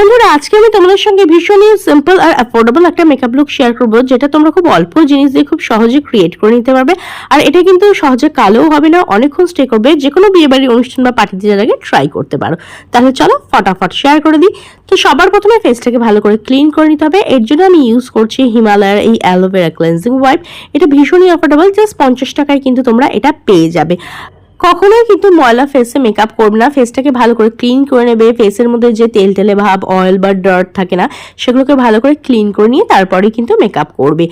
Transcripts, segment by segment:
বন্ধুরা, আজকে আমি তোমাদের সঙ্গে ভীষণই সিম্পল আর অ্যাফোর্ডেবল একটা মেকআপ লুক শেয়ার করব, যেটা তোমরা খুব অল্প জিনিস দিয়ে খুব সহজে ক্রিয়েট করে নিতে পারবে। আর এটা কিন্তু সহজে কালোও হবে না, অনেকক্ষণ স্টে করবে যে কোনো বিয়ে বাড়ির অনুষ্ঠান বা পার্টিতে যাওয়ার আগে ট্রাই করতে পারো। তাহলে চলো ফটাফট শেয়ার করে দিই। তো সবার প্রথমে ফেসটাকে ভালো করে ক্লিন করে নিতে হবে। এর জন্য আমি ইউজ করছি হিমালয়ের এই অ্যালোভেরা ক্লেন্সিং ওয়াইপ এটা ভীষণই অ্যাফোর্ডেবল জাস্ট পঞ্চাশ টাকায় কিন্তু তোমরা এটা পেয়ে যাবে। কখনোই কিন্তু ময়লা ফেসে মেকআপ করবে না। ফেসটাকে ভালো করে ক্লিন করে নেবে। ফেসের মধ্যে যে তেল তেলে ভাব অয়েল বা ডার্ট থাকে না, সেগুলোকে ভালো করে ক্লিন করে নিয়ে তারপরে কিন্তু মেকআপ করবে।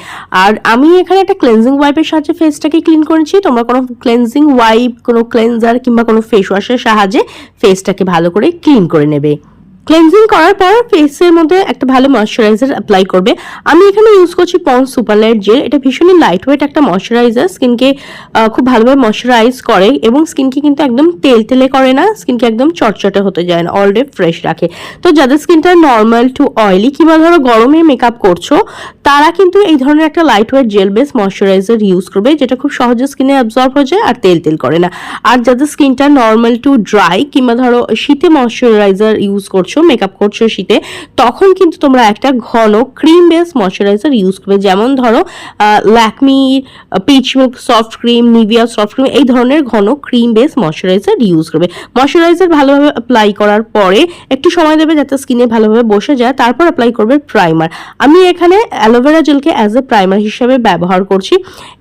আর আমি এখানে একটা ক্লেন্সিং ওয়াইপের সাহায্যে ফেসটাকে ক্লিন করেছি। তোমরা কোনো ক্লেন্সিং ওয়াইপ কোনো ক্লেন্সার কিংবা কোনো ফেস ওয়াশের সাহায্যে ফেসটাকে ভালো করে ক্লিন করে নেবে। ক্লেনজিং করার পর ফেসের মধ্যে একটা ভালো ময়শ্চারাইজার অ্যাপ্লাই করবে। আমি এখানে ইউজ করছি পন্স সুপারলাইট জেল এটা ভীষণই লাইট ওয়েট একটা ময়শ্চারাইজার স্কিনকে খুব ভালোভাবে ময়শ্চারাইজ করে এবং স্কিনকে কিন্তু একদম তেল তেলে করে না। স্কিনকে একদম চটচটে হতে যায় না। অল ডে ফ্রেশ রাখে। তো যাদের স্কিনটা নর্মাল টু অয়েলি কিংবা ধরো গরমে মেকআপ করছ, তারা কিন্তু এই ধরনের একটা light weight gel base moisturiser use করবে, যেটা খুব সহজে স্কিনে অ্যাবজর্ব হয়ে যায় আর তেল তেল করে না। আর যাদের স্কিনটা নর্মাল টু ড্রাই কিংবা ধরো শীতে ময়শ্চারাইজার ইউজ করছ মেকআপ করছ শীতে, তখন কিন্তু তোমরা একটা ঘন ক্রিম বেস ময়শ্চারাইজার ইউজ করবে। যেমন ধরো Lakme peach milk soft cream Nivea soft cream এই ধরনের ঘন ক্রিম বেস ময়শ্চারাইজার ইউজ করবে। ময়শ্চারাইজার ভালোভাবে অ্যাপ্লাই করার পরে একটু সময় দেবে যাতে স্কিনে ভালোভাবে বসে যায়, তারপর অ্যাপ্লাই করবে প্রাইমার আমি এখানে অ্যালোভেরা জেলকে অ্যাজ এ প্রাইমার হিসেবে ব্যবহার করছি।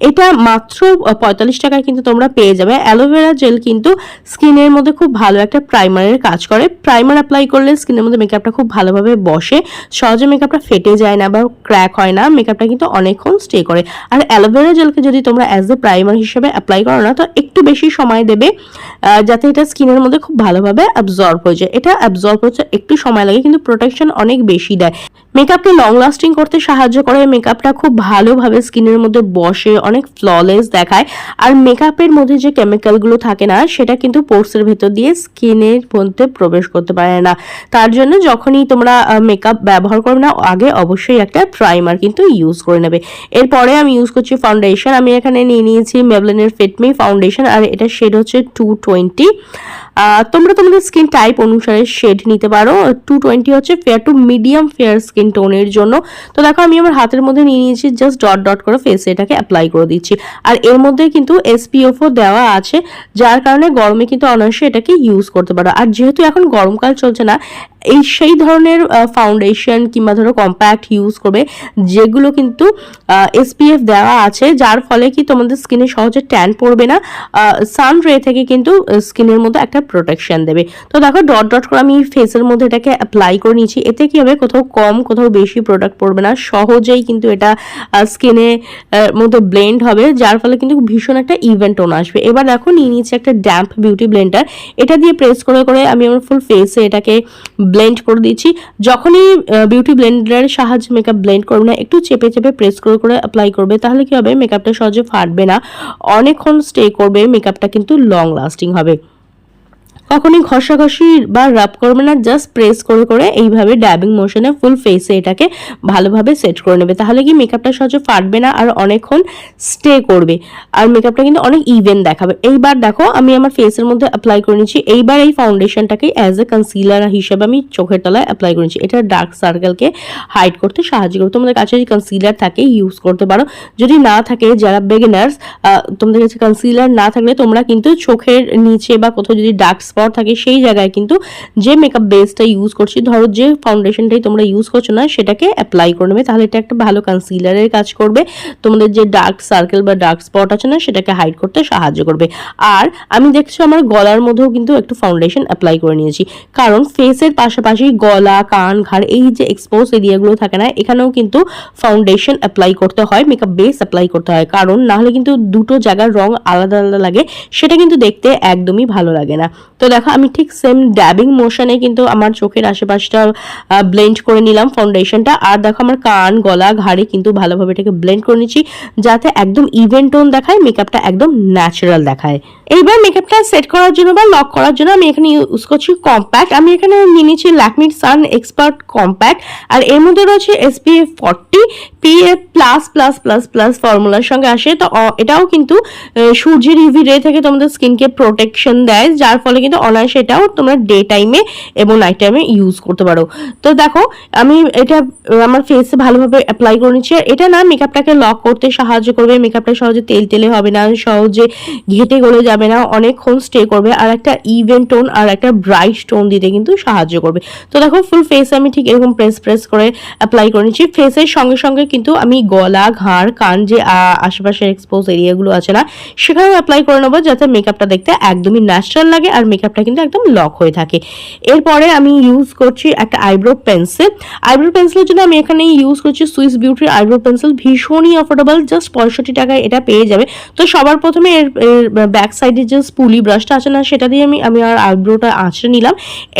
এটা মাত্র পঁয়তাল্লিশ টাকায় কিন্তু তোমরা পেয়ে যাবে। অ্যালোভেরা জেল কিন্তু স্কিনের মধ্যে খুব ভালো একটা প্রাইমারের কাজ করে। প্রাইমার অ্যাপ্লাই করলে স্কিনের মধ্যে মেকআপটা খুব ভালোভাবে বসে, সহজে মেকআপটা ফেটে যায় না বা ক্র্যাক হয় না মেকআপটা কিন্তু অনেকক্ষণ স্টে করে। আর অ্যালোভেরা জেলকে যদি তোমরা অ্যাজ এ প্রাইমার হিসেবে অ্যাপ্লাই করো না, তো একটু বেশি সময় দেবে যাতে এটা স্কিনের মধ্যে খুব ভালোভাবে অ্যাবজর্ব হয়ে যায়। এটা অ্যাবজর্ব হচ্ছে একটু সময় লাগে, কিন্তু প্রোটেকশন অনেক বেশি দেয়। মেকআপকে লং লাস্টিং করতে সাহায্য করে মেকআপটা খুব ভালোভাবে স্কিনের মধ্যে বসে, অনেক ফ্ললেস দেখায়। আর মেকআপের মধ্যে যে কেমিক্যালগুলো থাকে না, সেটা কিন্তু পোর্সের ভেতর দিয়ে স্কিনের মধ্যে প্রবেশ করতে পারে না। তার জন্য যখনই তোমরা মেকআপ ব্যবহার করবে না, আগে অবশ্যই একটা প্রাইমার কিন্তু ইউজ করে নেবে। এরপরে আমি ইউজ করছি ফাউন্ডেশন আমি এখানে নিয়ে নিয়েছি মেবলেনের ফিটমি ফাউন্ডেশন আর এটা শেড হচ্ছে টু টোয়েন্টি তোমরা তোমাদের স্কিন টাইপ অনুসারে শেড নিতে পারো। টু টোয়েন্টি হচ্ছে fair to medium fair skin টোনের জন্য। তো দেখো, আমি আমার হাতের মধ্যে নিয়ে নিয়েছি জাস্ট ডট ডট করে ফেসে এটাকে অ্যাপ্লাই করে দিচ্ছি। আর এর মধ্যে কিন্তু এসপিএফও দেওয়া আছে, যার কারণে গরমে কিন্তু অনায়াসে এটাকে ইউজ করতে পারো। আর যেহেতু এখন গরমকাল চলছে না, এই সেই ধরনের ফাউন্ডেশন কিংবা ধরো কম্প্যাক্ট ইউজ করবে, যেগুলো কিন্তু এসপিএফ দেওয়া আছে, যার ফলে কি তোমাদের স্কিনে সহজে ট্যান পড়বে না। সান রে থেকে কিন্তু স্কিনের মধ্যে একটা প্রোটেকশন দেবে। তো দেখো ডট ডট করে আমি ফেসের মধ্যে এটাকে অ্যাপ্লাই করে নিয়েছি। এতে কি হবে? কোথাও কম, কোথাও বেশি প্রোডাক্ট পড়বে না। সহজেই কিন্তু এটা স্কিনে মধ্যে ব্লেন্ড হবে, যার ফলে কিন্তু ভীষণ একটা ইভেন্ট টোন আসবে। এবার দেখো নিয়ে নিয়েছি একটা ড্যাম্প বিউটি ব্লেন্ডার এটা দিয়ে প্রেস করে করে আমি আমার ফুল ফেসে এটাকে ব্লেন্ড করে দিচ্ছি। যখনই বিউটি ব্লেন্ডারের সাহায্যে মেকআপ ব্লেন্ড করবে না, একটু চেপে চেপে প্রেস করে করে অ্যাপ্লাই করবে, তাহলে কি হবে? মেকআপটা সহজে ফাটবে না। অনেকক্ষণ স্টে করবে মেকআপটা কিন্তু লং লাস্টিং হবে। কখনই ঘষাঘষি বা রাব করবে না জাস্ট প্রেস করে করে এইভাবে ড্যাবিং মোশনে ফুল ফেসে এটাকে ভালোভাবে সেট করে নেবে। তাহলে কি মেকআপটা সহজে ফাটবে না আর অনেকক্ষণ স্টে করবে। আর মেকআপটা কিন্তু অনেক ইভেন দেখাবে। এইবার দেখো, আমি আমার ফেসের মধ্যে অ্যাপ্লাই করে নিচ্ছি। এইবার এই ফাউন্ডেশনটাকে অ্যাজ এ কনসিলার হিসেবে আমি চোখের তলায় অ্যাপ্লাই করে নিচ্ছি। এটা ডার্ক সার্কেলকে হাইড করতে সাহায্য করবে। তোমাদের কাছে যদি কনসিলার থাকে ইউজ করতে পারো। যদি না থাকে, যারা বেগিনার্স তোমাদের কাছে কনসিলার না থাকলে তোমরা কিন্তু চোখের নিচে বা কোথাও যদি ডার্ক স্পট থাকে সেই জায়গায় কিন্তু যে মেকআপ বেসটা ইউজ করছি, ধরো যে ফাউন্ডেশনটাই তোমরা ইউজ করছ না, সেটাকে অ্যাপ্লাই করে নেবে। তাহলে এটা একটা ভালো কনসিলারের কাজ করবে। তোমাদের যে ডার্ক সার্কেল বা ডার্ক স্পট আছে না, সেটাকে হাইড করতে সাহায্য করবে। আর আমি দেখছি আমার গলার মধ্যেও কিন্তু একটু ফাউন্ডেশন অ্যাপ্লাই করে নিয়েছি। কারণ ফেসের পাশাপাশি গলা, কান, ঘাড়, এই যে এক্সপোজ এরিয়াগুলো থাকে না, এখানেও কিন্তু ফাউন্ডেশন অ্যাপ্লাই করতে হয় মেকআপ বেস অ্যাপ্লাই করতে হয়। কারণ না হলে কিন্তু দুটো জায়গার রং আলাদা আলাদা লাগে, সেটা কিন্তু দেখতে একদমই ভালো লাগে না। তো দেখো, আমি ঠিক সেম ড্যাবিং মোশনে কিন্তু আমার চোখের আশেপাশটা ব্লেন্ড করে নিলাম ফাউন্ডেশনটা আর দেখো, আমার কান, গলা, ঘাড়ে কিন্তু ভালোভাবে এটাকে ব্লেন্ড করে নিচ্ছি, যাতে একদম ইভেন টোন দেখায় মেকআপটা একদম ন্যাচারাল দেখায়। এইবার মেকআপটা সেট করার জন্য বা লক করার জন্য আমি এখানে ইউজ করছি কম্প্যাক্ট আমি এখানে নিয়ে নিচ্ছি ল্যাকমির সান এক্সপার্ট কম্প্যাক্ট আর এর মধ্যে রয়েছে SPF forty PA plus plus plus plus ফর্মুলার সঙ্গে আসে, তো এটাও কিন্তু সূর্যের ইউভি রে থেকে তোমাদের স্কিনকে প্রোটেকশন দেয়, যার ফলে কিন্তু অনায়াসে এটাও তোমরা ডে টাইমে এবং নাইট টাইমে ইউজ করতে পারো। তো দেখো, আমি এটা, আমার ফেসে ভালোভাবে অ্যাপ্লাই করে নিচ্ছি এটা না মেকআপটাকে লক করতে সাহায্য করবে মেকআপটা সহজে তেল তেলে হবে না, সহজে ঘেটে গলে যাবে না, অনেকক্ষণ স্টে করবে, আর একটা ইভেন টোন আর একটা ব্রাইট টোন দিতে কিন্তু সাহায্য করবে। তো দেখো ফুল ফেস আমি ঠিক এরকম প্রেস প্রেস করে অ্যাপ্লাই করে নিচ্ছি ফেসের সঙ্গে সঙ্গে কিন্তু আমি গলা, ঘাড়, কান যে আশেপাশের এক্সপোজ এরিয়াগুলো আছে না, সেখানেও অ্যাপ্লাই করে নেব যাতে মেকআপটা দেখতে একদমই ন্যাচারাল লাগে আর মেকআপটা কিন্তু একদম লক হয়ে থাকে। এরপরে আমি ইউজ করছি একটা আইব্রো পেন্সিল আইব্রো পেন্সিলের জন্য আমি এখানে ইউজ করছি সুইস বিউটির আইব্রো পেন্সিল ভীষণই অ্যাফোর্ডেবল জাস্ট পঁয়ষট্টি টাকায় এটা পেয়ে যাবে। তো সবার প্রথমে এর ব্যাক সাইডে যে স্পুলি ব্রাশটা আছে না, সেটা দিয়ে আমি আমি আর আইব্রোটা আঁচড়ে নিলাম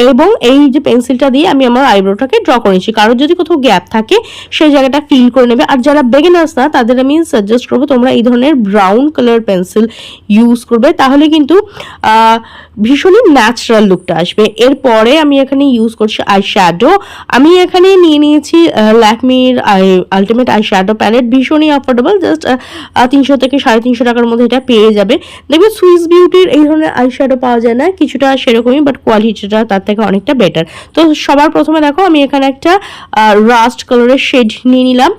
এবং এই যে পেন্সিলটা দিয়ে আমি আমার আইব্রোটাকে ড্র করেছি কারোর যদি কোথাও গ্যাপ থাকে, সেই জায়গাটা ফিল করে নেবে। আর যারা বেগিনার্স না, তাদের আমি সাজেস্ট করব তোমরা এই ধরনের ব্রাউন কালার পেন্সিল ইউজ করবে। তাহলে কিন্তু ভীষণই ন্যাচারাল লুকটা আসবে। এরপরে আমি এখানে ইউজ করছি আই শ্যাডো আমি এখানে নিয়ে নিয়েছি ল্যাকমির eye ultimate eye shadow palette ভীষণই অ্যাফোর্ডেবল জাস্ট তিনশো থেকে সাড়ে তিনশো টাকার মধ্যে এটা পেয়ে যাবে। দেখবে সুইস বিউটির এই ধরনের আই শ্যাডো পাওয়া যায় না, কিছুটা সেরকমই বাট কোয়ালিটিটা তার থেকে অনেকটা বেটার তো সবার প্রথমে দেখো, আমি এখানে একটা রাস্ট কালারের শেড নিয়ে নিলাম।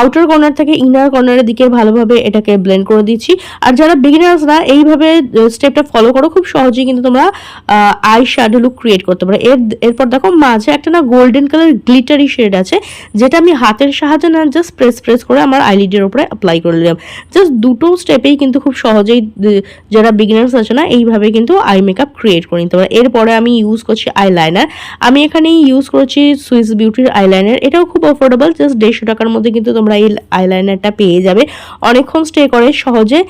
আউটার কর্নার থেকে ইনার কর্নারের দিকে ভালোভাবে এটাকে ব্লেন্ড করে দিচ্ছি। আর যারা বিগিনার্স না, এইভাবে স্টেপটা ফলো করো, খুব সহজেই কিন্তু তোমরা আই শ্যাডো লুক ক্রিয়েট করতে পারো। এর, এরপর দেখো মাঝে একটা না গোল্ডেন কালার গ্লিটারি শেড আছে, যেটা আমি হাতের সাহায্যে না জাস্ট প্রেস প্রেস করে আমার আইলিডের উপরে অ্যাপ্লাই করে নিলাম। জাস্ট দুটো স্টেপেই কিন্তু খুব সহজেই যারা বিগিনার্স আছে না, এইভাবে কিন্তু আই মেকআপ ক্রিয়েট করে নিতে পারে। এরপরে আমি ইউজ করছি আইলাইনার আমি এখানে ইউজ করছি সুইস বিউটির আইলাইনার এটাও খুব অ্যাফোর্ডেবল জাস্ট দেড়শো টাকার মধ্যে কিন্তু তোমরা এই আইলাইনারটা পেয়ে যাবে। অনেকক্ষণ স্টে করে সহজে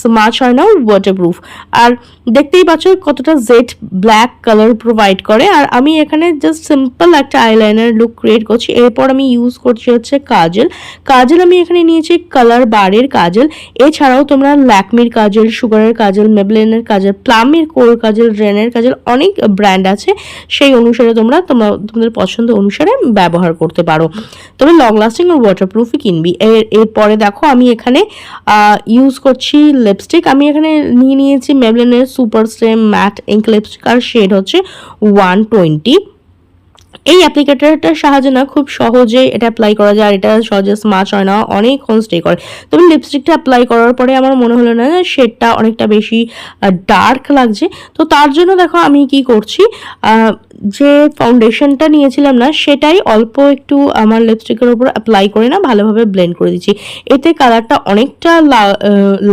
স্মাচ হয় না ওয়াটারপ্রুফ আর দেখতেই পাচ্ছ কতটা জেড ব্ল্যাক কালার প্রোভাইড করে। আর আমি এখানে জাস্ট সিম্পল একটা আইলাইনার লুক ক্রিয়েট করছি। এরপর আমি ইউজ করছি হচ্ছে কাজল। কাজল আমি এখানে নিয়েছি কালার বারের কাজল। এছাড়াও তোমরা ল্যাকমির কাজল সুগারের কাজল মেবলেনের কাজল প্লামের কোর কাজল রেনের কাজল অনেক ব্র্যান্ড আছে। সেই অনুসারে তোমরা তোমরা তোমাদের পছন্দ অনুসারে ব্যবহার করতে পারো। তবে লং লাস্টিং আর ওয়াটারপ্রুফই কিনবি এর এরপরে দেখো আমি এখানে ইউজ করছি লিপস্টিক আমি এখানে নিয়ে নিয়েছি মেবলেনের super stay matte ink lipstick আর শেড হচ্ছে ওয়ান টোয়েন্টি এই অ্যাপ্লিকেটারটার সাহায্যে না খুব সহজে এটা অ্যাপ্লাই করা যায়, আর এটা সহজে স্মাচ হয় না অনেকক্ষণ স্টে করে। তবে লিপস্টিকটা অ্যাপ্লাই করার পরে আমার মনে হলো না শেডটা অনেকটা বেশি ডার্ক লাগছে। তো তার জন্য দেখো আমি কি করছি যে ফাউন্ডেশনটা নিয়েছিলাম না, সেটাই অল্প একটু আমার লিপস্টিকের উপর অ্যাপ্লাই করে না, ভালোভাবে ব্লেন্ড করে দিচ্ছি। এতে কালারটা অনেকটা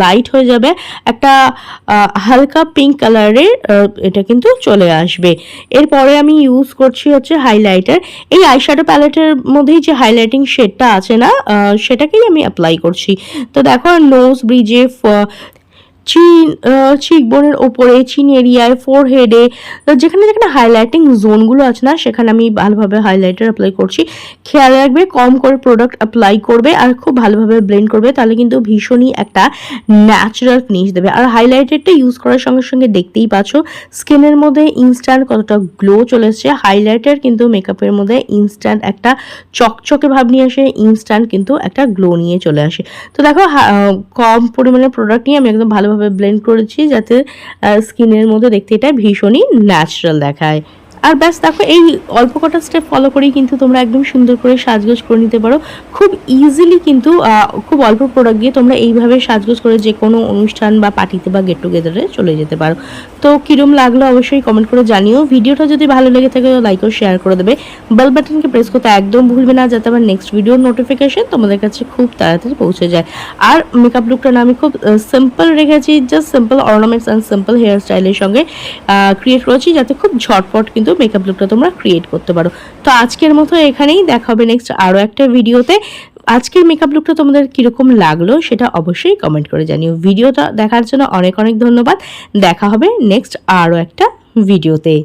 লাইট হয়ে যাবে, একটা হালকা পিঙ্ক কালারের এটা কিন্তু চলে আসবে। এরপরে আমি ইউজ করছি হচ্ছে হাইলাইটার এই আইশ্যাডো প্যালেটের মধ্যেই যে হাইলাইটিং শেডটা আছে না সেটাকেই আমি অ্যাপ্লাই করছি। তো দেখো নোজ ব্রিজে চিন চিকবোনের ওপরে, চিন এরিয়ায় ফোর হেডে যেখানে যেখানে হাইলাইটিং জোনগুলো আছে না, সেখানে আমি ভালোভাবে হাইলাইটার অ্যাপ্লাই করছি। খেয়াল রাখবে, কম করে প্রোডাক্ট অ্যাপ্লাই করবে আর খুব ভালোভাবে ব্লেন্ড করবে, তাহলে কিন্তু ভীষণই একটা ন্যাচারাল ফিনিশ দেবে। আর হাইলাইটারটা ইউজ করার সঙ্গে সঙ্গে দেখতেই পাচ্ছ, স্কিনের মধ্যে ইনস্ট্যান্ট কতটা গ্লো চলে এসছে। হাইলাইটার কিন্তু মেকআপের মধ্যে ইনস্ট্যান্ট একটা চকচকে ভাব নিয়ে আসে ইনস্ট্যান্ট কিন্তু একটা গ্লো নিয়ে চলে আসে। তো দেখো কম পরিমাণে প্রোডাক্ট নিয়ে আমি একদম ভালোভাবে ব্লেন্ড করেছি যাতে স্কিনের মধ্যে দেখতে এটা ভীষণই ন্যাচারাল দেখায়। আর ব্যাস, দেখো, এই অল্প কটা স্টেপ ফলো করেই কিন্তু তোমরা একদম সুন্দর করে সাজগোজ করে নিতে পারো। খুব ইজিলি কিন্তু খুব অল্প প্রোডাক্ট দিয়ে তোমরা এইভাবে সাজগোজ করে যে কোনো অনুষ্ঠান বা পার্টিতে বা গেট টুগেদারে চলে যেতে পারো। তো কিরম লাগল অবশ্যই কমেন্ট করে জানিও। ভিডিওটা যদি ভালো লেগে থাকে লাইক ও শেয়ার করে দেবে। বেল বাটনকে প্রেস করতে একদম ভুলবে না, যাতে আমার নেক্সট ভিডিওর নোটিফিকেশন তোমাদের কাছে খুব তাড়াতাড়ি পৌঁছে যায়। আর মেকআপ লুকটা না আমি খুব সিম্পল রেখেছি just simple ornaments and simple hair স্টাইলের সঙ্গে ক্রিয়েট করেছি, যাতে খুব ঝটপট কিন্তু মেকআপ লুকটা তোমরা ক্রিয়েট করতে পারো। তো আজকের মতো এখানেই দেখা হবে নেক্সট আরও একটা ভিডিওতে আজকের মেকআপ লুকটা তোমাদের কীরকম লাগল সেটা অবশ্যই কমেন্ট করে জানিও। ভিডিওটা দেখার জন্য অনেক অনেক ধন্যবাদ। দেখা হবে নেক্সট আরও একটা ভিডিওতে